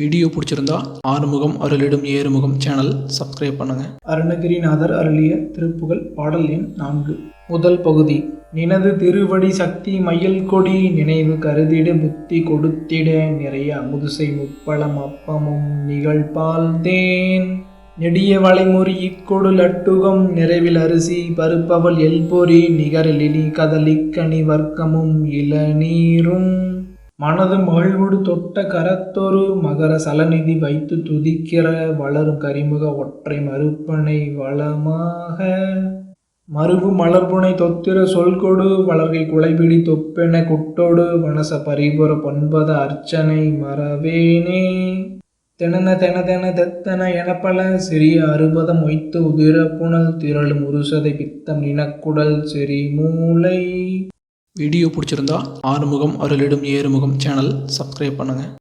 Video பிடிச்சிருந்தா ஆறுமுகம் அருளிடும் ஏறுமுகம் channel subscribe பண்ணுங்கள் அருணகிரிநாதர் அருளிய திருப்புகழ் பாடல் எண் நான்கு. முதல் பகுதி. நினது திருவடி சக்தி மயில் கொடி நினைவு கருதிடு புத்தி கொடுத்திட நிறைய அமுதுசை முப்பழம் அப்பமும் நிகழ்பால் தேன். நெடிய வளைமுறி இக்கொடு லட்டுகம் நிறைவில் அரிசி பருப்பவள் எல்பொறி நிகரிலினி கதலிக்கணி வர்க்கமும் இளநீரும். மனது மகிழ்வுடு தொட்ட கரத்தொரு மகர சலநிதி வைத்து துதிக்கிற வளரும் கரிமுக ஒற்றை மறுப்பனை வளமாக. மறுபு மலர்புனை தொத்திர சொல்கொடு வளர்கை குலைபிடி தொப்பென குட்டோடு வனச பரிபுர பொன்பத அர்ச்சனை மறவேனே. தெனன தென தென தெத்தன எனப்பல சிறிய அறுபதம் மொய்த்து உதிர புனல் திரளும் உருசதை பித்தம் நினக்குடல் செறி மூளை. வீடியோ பிடிச்சிருந்தா ஆறுமுகம் அருளிடும் ஏறுமுகம் சேனல் சப்ஸ்கிரைப் பண்ணுங்கள்